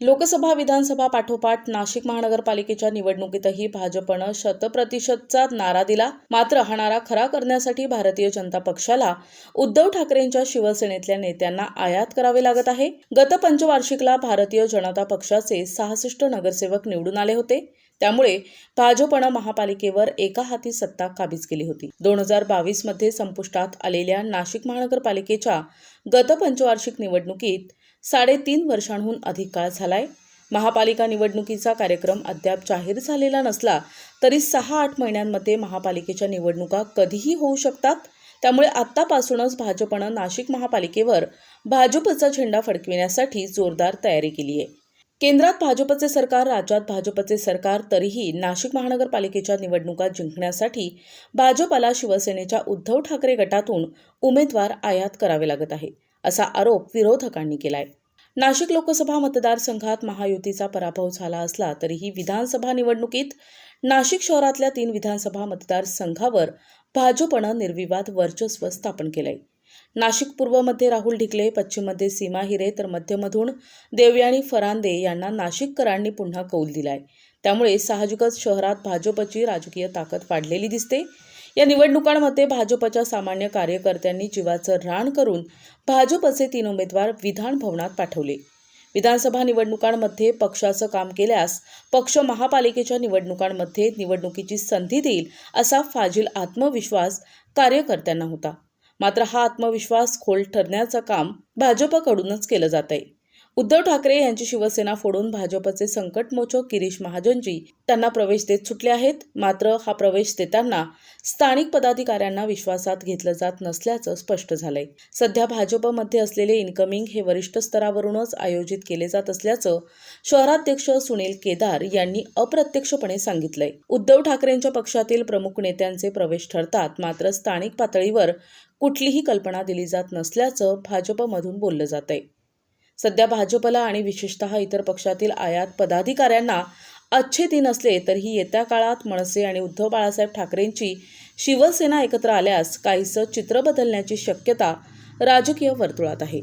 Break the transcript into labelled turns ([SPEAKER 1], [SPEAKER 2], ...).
[SPEAKER 1] लोकसभा विधानसभा पाठोपाठ नाशिक महानगरपालिकेच्या निवडणुकीतही भाजपनं शतप्रतिशतचा नारा दिला. मात्र हा नारा खरा करण्यासाठी भारतीय जनता पक्षाला उद्धव ठाकरेंच्या शिवसेनेतल्या नेत्यांना आयात करावे लागत आहे. गत पंचवार्षिकला भारतीय जनता पक्षाचे सहासष्ट नगरसेवक निवडून आले होते. त्यामुळे भाजपनं महापालिकेवर एका हाती सत्ता काबीज केली होती. दोन हजार बावीसमध्ये संपुष्टात आलेल्या नाशिक महानगरपालिकेच्या गत पंचवार्षिक निवडणुकीत साडेतीन वर्षांहून अधिक काळ झालाय. महापालिका निवडणुकीचा कार्यक्रम अद्याप जाहीर झालेला नसला तरी सहा आठ महिन्यांमध्ये महापालिकेच्या निवडणुका कधीही होऊ शकतात. त्यामुळे आत्तापासूनच भाजपनं नाशिक महापालिकेवर भाजपचा झेंडा फडकविण्यासाठी जोरदार तयारी केली आहे. केंद्रात भाजपचे सरकार राज्यात भाजपचे सरकार तरीही नाशिक महानगरपालिकेच्या निवडणुका जिंकण्यासाठी भाजपला शिवसेनेच्या उद्धव ठाकरे गटातून उमेदवार आयात करावे लागत आहे. असा आरोप विरोधकांनी केलाय. नाशिक लोकसभा मतदारसंघात महायुतीचा पराभव झाला असला तरीही विधानसभा निवडणुकीत नाशिक शहरातल्या तीन विधानसभा मतदारसंघावर भाजपनं निर्विवाद वर्चस्व स्थापन केलंय. नाशिक पूर्वमध्ये राहुल ढिकले पश्चिममध्ये सीमा हिरे तर मध्यमधून देवयानी फरांदे यांना नाशिककरांनी पुन्हा कौल दिलाय. त्यामुळे साहजिकच शहरात भाजपची राजकीय ताकद वाढलेली दिसते. या निवडणुकांमध्ये भाजपच्या सामान्य कार्यकर्त्यांनी जीवाचं रान करून भाजपचे तीन उमेदवार विधान भवनात पाठवले. विधानसभा निवडणुकांमध्ये पक्षाचं काम केल्यास पक्ष महापालिकेच्या निवडणुकांमध्ये निवडणुकीची संधी देईल असा फाजील आत्मविश्वास कार्यकर्त्यांना होता. मात्र हा आत्मविश्वास खोल ठरण्याचं काम भाजपकडूनच केलं जात आहे उद्धव ठाकरे यांची शिवसेना फोडून भाजपचे संकटमोचक गिरीश महाजनजी त्यांना प्रवेश देत सुटले आहेत. मात्र हा प्रवेश देताना स्थानिक पदाधिकाऱ्यांना विश्वासात घेतलं जात नसल्याचं स्पष्ट झालंय. सध्या भाजपमध्ये असलेले इन्कमिंग हे वरिष्ठ स्तरावरूनच आयोजित केले जात असल्याचं शहराध्यक्ष सुनील केदार यांनी अप्रत्यक्षपणे सांगितलंय. उद्धव ठाकरेंच्या पक्षातील प्रमुख नेत्यांचे प्रवेश ठरतात. मात्र स्थानिक पातळीवर कुठलीही कल्पना दिली जात नसल्याचं भाजपमधून बोललं जात आहे सध्या भाजपला आणि विशेषतः इतर पक्षातील आयात पदाधिकाऱ्यांना अच्छे दिन असले तरीही येत्या काळात मनसे आणि उद्धव बाळासाहेब ठाकरेंची शिवसेना एकत्र आल्यास काहीसं चित्र बदलण्याची शक्यता राजकीय वर्तुळात आहे.